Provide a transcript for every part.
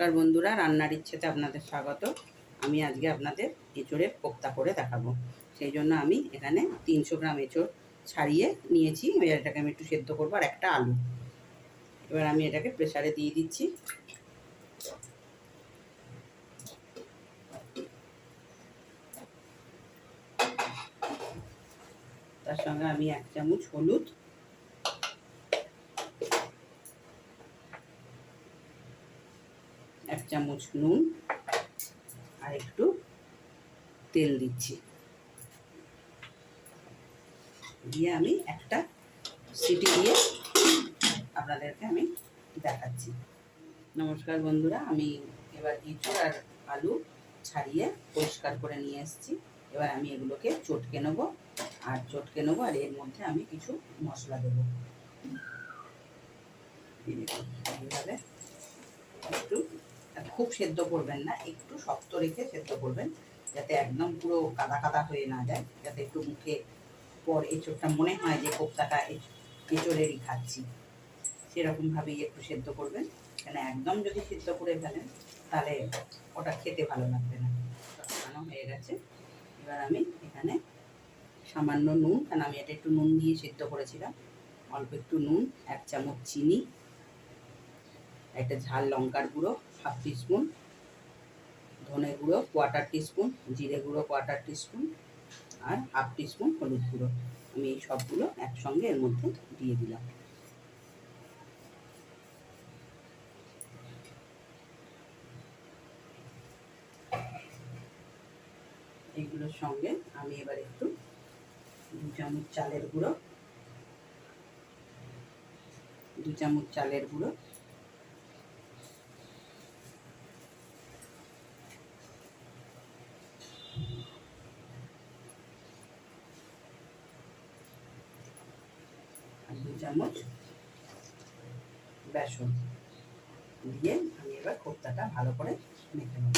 নমস্কার বন্ধুরা, রান্নার ইচ্ছেতে আপনাদের স্বাগত। আমি আজকে আপনাদের এঁচড়ের কোপ্তা করে দেখাবো। সেই জন্য আমি এখানে তিনশো গ্রাম এঁচড় ছাড়িয়ে নিয়েছি। এবার এটাকে আমি একটু সেদ্ধ করব আর একটা আলু। এবার আমি এটাকে প্রেসারে দিয়ে দিচ্ছি। তার সঙ্গে আমি এক চামচ হলুদ এক চামচ নুন আর একটু তেল দিচ্ছি। দিয়ে আমি একটা সিটি দিয়ে আপনাদেরকে আমি দেখাচ্ছি। নমস্কার বন্ধুরা, আমি এবার ইঁচড় আর আলু ছাড়িয়ে পরিষ্কার করে নিয়ে এসেছি। এবার আমি এগুলোকে চটকে নেব আর চটকে নেব আর এর মধ্যে আমি কিছু মশলা দেবো। এইভাবে একটু খুব সেদ্ধ করবেন না, একটু শক্ত রেখে সেদ্ধ করবেন, যাতে একদম পুরো কাদা কাদা হয়ে না যায়, যাতে একটু মুখে পর এঁচোড়টা মনে হয় যে কোপ্তাটা এঁচোড়েরই খাচ্ছি। সেরকমভাবেই একটু সেদ্ধ করবেন, কেন একদম যদি সিদ্ধ করে ফেলেন, তাহলে ওটা খেতে ভালো লাগবে না। চটকানো হয়ে গেছে। এবার আমি এখানে সামান্য নুন, কারণ আমি এটা একটু নুন দিয়ে সিদ্ধ করেছিলাম, অল্প একটু নুন, এক চামচ চিনি একটা ঝাল লঙ্কার গুঁড়ো হাফ টিস্পুন ধনে গুঁড়ো কোয়ার্টার টিস্পুন জিরে গুঁড়ো কোয়ার্টার টিস্পুন আর হাফ টিস্পুন হলুদ গুঁড়ো। আমি এই সবগুলো একসঙ্গে এর মধ্যে দিয়ে দিলাম। এইগুলোর সঙ্গে আমি এবার একটু দু চামচ চালের গুঁড়ো, দু চামচ চালের গুঁড়ো আর দু চামচ বেসন দিয়ে আমি এবার কোপ্তাটা ভালো করে মেখে নেব।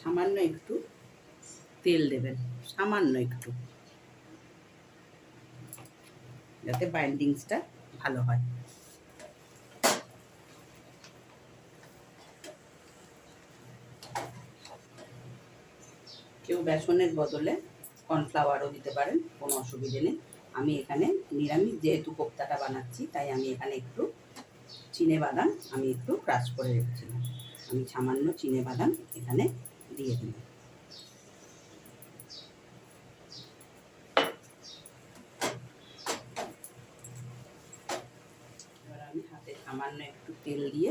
সামান্য একটু তেল দেবেন, সামান্য একটু। যাতে বাইন্ডিংসটা ভালো হয়। কেউ বেসনের বদলে কর্নফ্লাওয়ারও দিতে পারেন, কোনো অসুবিধে নেই। আমি এখানে নিরামিষ যেহেতু কোপ্তাটা বানাচ্ছি, তাই আমি এখানে একটু চিনে বাদাম আমি একটু ক্রাশ করে রেখেছিলাম। আমি সামান্য চিনে বাদাম এখানে দিয়ে এবার আমি হাতে সামান্য একটু তেল দিয়ে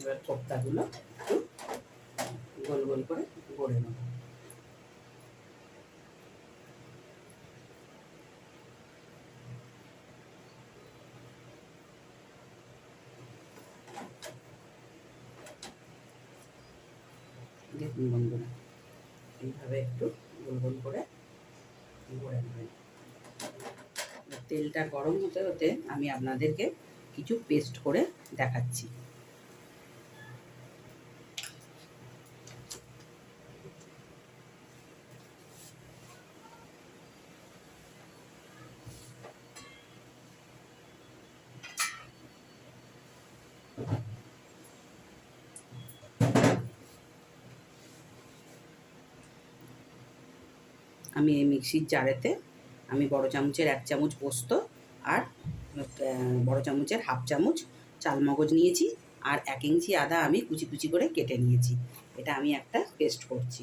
এবার কোপ্তাগুলো গোল গোল করে গড়ে নেব। দেখুন বন্ধুরা, এইভাবে একটু গোল গোল করে গড়ে নেবেন তেলটা গরম হতে হতে আমি আপনাদেরকে কিছু পেস্ট করে দেখাচ্ছি। আমি এই মিক্সির জারেতে আমি বড় চামচের এক চামচ পোস্ত আর বড় চামচের হাফ চামচ চালমগজ নিয়েছি আর এক ইঞ্চি আদা আমি কুচি কুচি করে কেটে নিয়েছি। এটা আমি একটা পেস্ট করছি।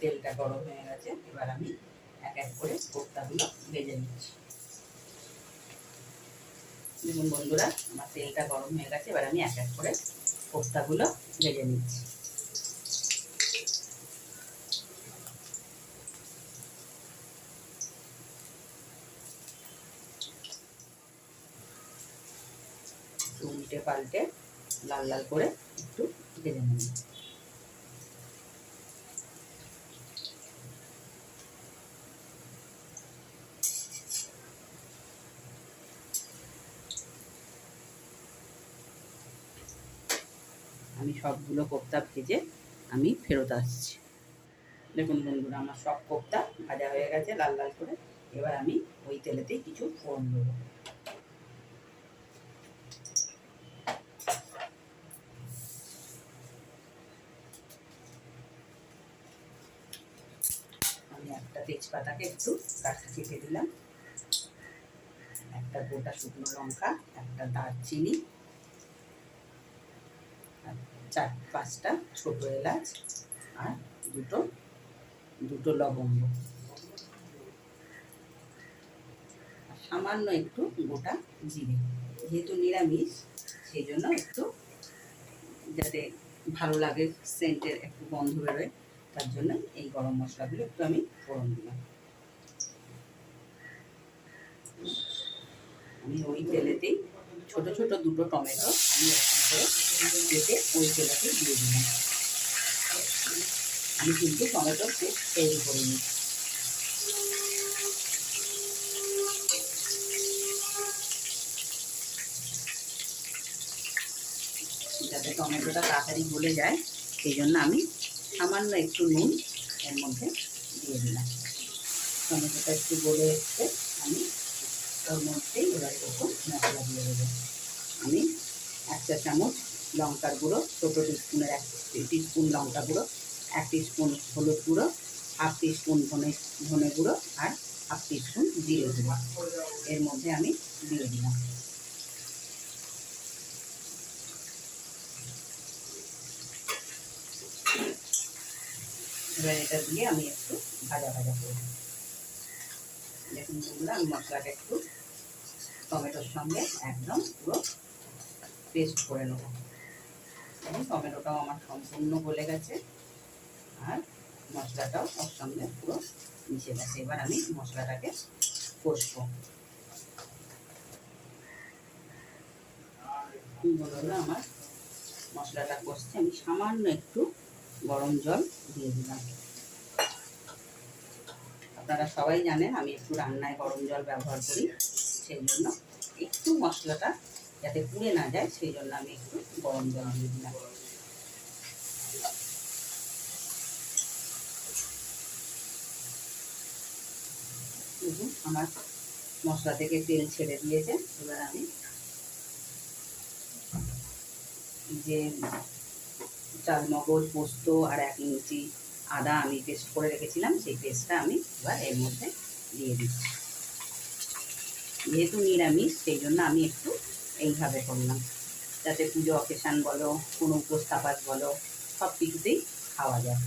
তেলটা গরম হয়ে গেছে, এবার আমি এক এক করে কোপ্তাগুলো ভেজে নিচ্ছি। দেখুন বন্ধুরা, আমার তেলটা গরম হয়ে গেছে, এবার আমি এক এক করে কোপ্তাগুলো ভেজে নিচ্ছি। উল্টে পাল্টে লাল লাল করে একটু ভেজে নেব আমি সবগুলো কোপ্তা ভেজে আমি ফেরত আসছি। দেখুন বন্ধুরা, আমার সব কোপ্তা ভাজা হয়ে গেছে লাল লাল করে। এবার আমি ওই তেলেতেই কিছু ফোড়ন দেবো। আমি একটা তেজপাতাকে একটু কাঠা কেটে দিলাম। একটা গোটা শুকনো লঙ্কা, একটা দারচিনি চার পাঁচটা ছোট এলাচ আর দুটো দুটো লবঙ্গ। সামান্য একটু গোটা জিরে, যেহেতু নিরামিষ সেই জন্য একটু যাতে ভালো লাগে, সেন্টের একটু গন্ধ বেরোয়, তার জন্য এই গরম মশলাগুলো একটু আমি ফোড়ন দিলাম। আমি ওই তেলেতেই ছোট ছোট দুটো টমেটো আমি করে কেটে ওই তেলেতে দিয়ে দিলাম। আমি কিন্তু টমেটো পেস্ট তৈরি করিনি যাতে টমেটোটা তাড়াতাড়ি গলে যায়, সেই জন্য আমি সামান্য একটু নুন এর মধ্যে দিয়ে দিলাম। টমেটোটা একটু গলে এসছে, আমি ওর মধ্যেই এবার এরকম মশলা দিয়ে দেবো। চা চামচ লঙ্কার গুঁড়ো, ছোটো টিস্পুনের এক টিস্পুন লঙ্কা গুঁড়ো, এক টিস্পুন হলুদ গুঁড়ো হাফ টিস্পুন ধনে ধনে গুঁড়ো আর হাফ টিস্পুন জিরে গুঁড়ো। এর মধ্যে আমি দিয়ে দিলাম। এবার এটা দিয়ে আমি একটু ভাজা ভাজা করব দেখুন আমি মশলাটা একটু টমেটোর সঙ্গে একদম পুরো পেস্ট করে নেব। টমেটোটাও আমার সম্পূর্ণ গলে গেছে। আর মশলাটাও ওর সঙ্গে পুরো মিশে গেছে। এবার আমি মশলাটাকে কষবো। বন্ধুরা আমার মশলাটা কষছে আমি সামান্য একটু গরম জল দিয়ে দিলাম। আপনারা সবাই জানেন আমি একটু রান্নায় গরম জল ব্যবহার করি, সেই জন্য একটু মশলাটা যাতে পুড়ে না যায়, সেই জন্য আমি একটু গরম জল দিলাম। আমার মশলা থেকে তেল ছেড়ে দিয়েছে। এবার আমি যে চালমগজ, পোস্ত আর এক ইঞ্চি আদা আমি পেস্ট করে রেখেছিলাম, সেই পেস্টটা আমি এবার এর মধ্যে দিয়ে দিচ্ছি। যেহেতু নিরামিষ, সেই জন্য আমি একটু এইভাবে করলাম। যাতে পুজো অকেশান বলো, কোনো উপস্থাপাত বলো, সব কিছুতেই খাওয়া যায়।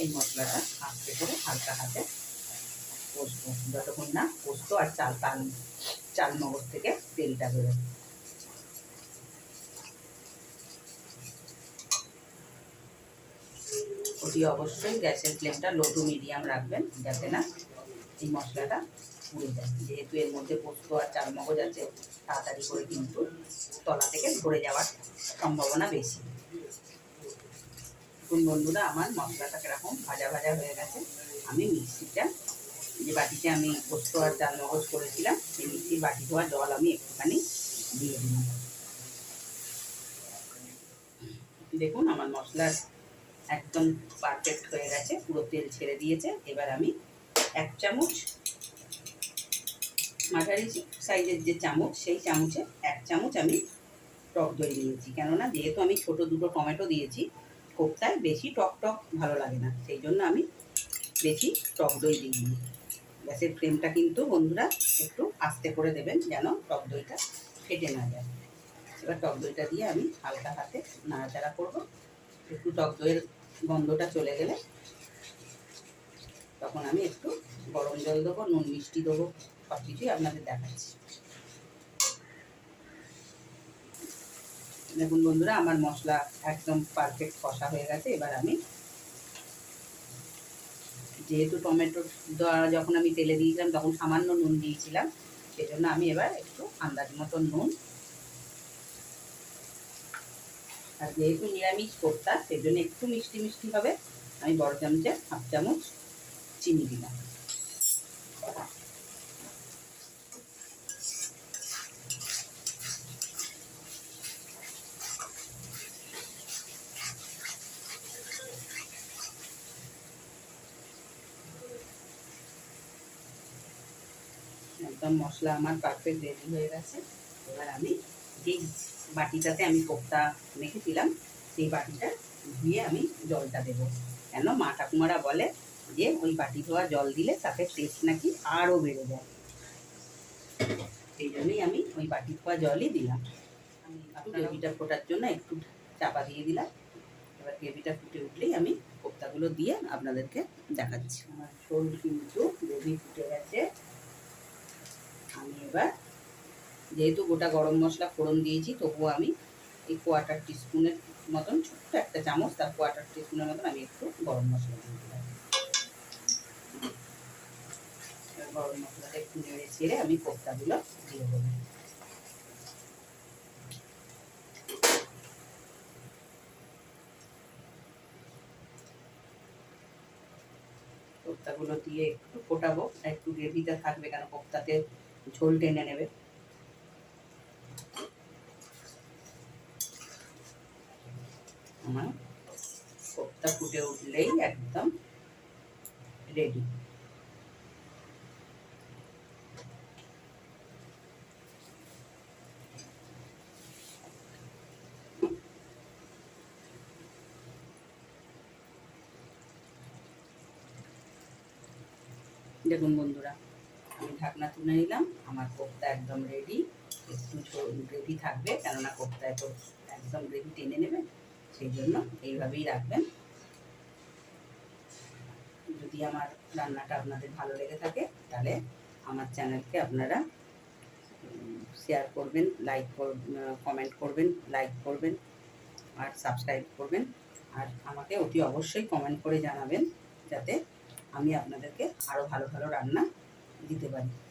এই মশলাটা আস্তে করে হালকা হাতে যতক্ষণ না পোস্ত আর চাল তাল চাল মগজ থেকে তেলটা বেরোয়। ওটি অবশ্যই গ্যাসের ফ্লেমটা লো টু মিডিয়াম রাখবেন, যাতে না এই মশলাটা পুড়ে যায়। যেহেতু এর মধ্যে পোস্ত আর চাল মগজ আছে, তাড়াতাড়ি করে কিন্তু তলা থেকে ধরে যাওয়ার সম্ভাবনা বেশি। দেখুন বন্ধুরা, আমার মশলাটা কীরকম ভাজা ভাজা হয়ে গেছে। যে আমি পোস্ত আর চাল মগজ করেছিলাম সেই মিক্সির বাটি ধোয়া জল আমি একটুখানি দিয়ে দিলাম। দেখুন আমার মশলা একদম পারফেক্ট হয়ে গেছে, পুরো তেল ছেড়ে দিয়েছে। এবার আমি এক চামচ মাঝারি সাইজের যে চামচ, সেই চামচে এক চামচ আমি টক দই দিয়েছি। কেননা যেহেতু আমি ছোট দুটো টমেটো দিয়েছি, কোপ্তায় বেশি টক টক ভালো লাগে না, সেই জন্য আমি বেশি টক দই দিইনি। গ্যাসের ফ্লেমটা কিন্তু বন্ধুরা একটু আস্তে করে দেবেন যেন টক দইটা ফেটে না যায়। এবার টক দইটা দিয়ে আমি হালকা হাতে নাড়াচাড়া করব। একটু টক দইয়ের গন্ধটা চলে গেলে তখন আমি একটু গরম জল দেবো, নুন মিষ্টি দেবো সব কিছুই আপনাদের দেখাচ্ছি। দেখুন বন্ধুরা, আমার মশলা একদম পারফেক্ট কষা হয়ে গেছে। এবার আমি যেহেতু টমেটো দ্বারা যখন আমি তেলে দিয়েছিলাম, তখন সামান্য নুন দিয়েছিলাম। সেই জন্য আমি এবার একটু আন্দাজ মতন নুন আর যেহেতু নিরামিষ কোপ্তা সেই জন্য একটু মিষ্টি মিষ্টি হবে। আমি বড় চামচে হাফ চামচ চিনি দিলাম। একদম মশলা আমার পারফেক্ট রেডি হয়ে গেছে। এবার আমি যেই বাটিটাতে আমি কোপ্তা মেখেছিলাম সেই বাটিটা ধুয়ে আমি জলটা দেবো। কেন? মা ঠাকুমারা বলে যে ওই বাটি ধোয়া জল দিলে তাতে টেস্ট নাকি আরও বেড়ে যায়। সেই জন্যই আমি ওই বাটি ধোয়া জলই দিলাম। আমি গ্রেভিটা ফোটার জন্য একটু চাপা দিয়ে দিলাম। এবার গ্রেভিটা ফুটে উঠলেই আমি কোপ্তাগুলো দিয়ে আপনাদেরকে দেখাচ্ছি। আমার ঝোল কিন্তু গ্রেভি ফুটে গেছে। আমি এবার। যেহেতু গোটা গরম মশলা ফোড়ন দিয়েছি, তবুও আমি এই কোয়ার্টার টিস্পুনের মতন ছোট্ট একটা চামচ, তার কোয়ার্টার টিস্পুনের মতন আমি একটু গরম মশলা দিয়ে দিলাম। গরম মশলাটা একটু নেড়ে ছেড়ে আমি কোপ্তাগুলো দিয়ে দেবো। কোপ্তাগুলো দিয়ে একটু ফোটাবো একটু গ্রেভিটা থাকবে কেন কোপ্তাতে ঝোল টেনে নেবে। আমার কোপ্তা ফুটে উঠলেই একদম রেডি দেখুন বন্ধুরা ঢাকনা তুলে নিলাম। আমার কোপ্তা একদম রেডি একটু গ্রেভি থাকবে, কেননা কোপ্তায় তো একদম গ্রেভি টেনে নেবে, সেই জন্য এইভাবেই রাখবেন। যদি আমার রান্নাটা আপনাদের ভালো লেগে থাকে, তাহলে আমার চ্যানেলকে আপনারা শেয়ার করবেন লাইক কমেন্ট করবেন লাইক করবেন, আর সাবস্ক্রাইব করবেন। আর আমাকে অতি অবশ্যই কমেন্ট করে জানাবেন, যাতে আমি আপনাদেরকে আরও ভালো ভালো রান্না দিতে পারি।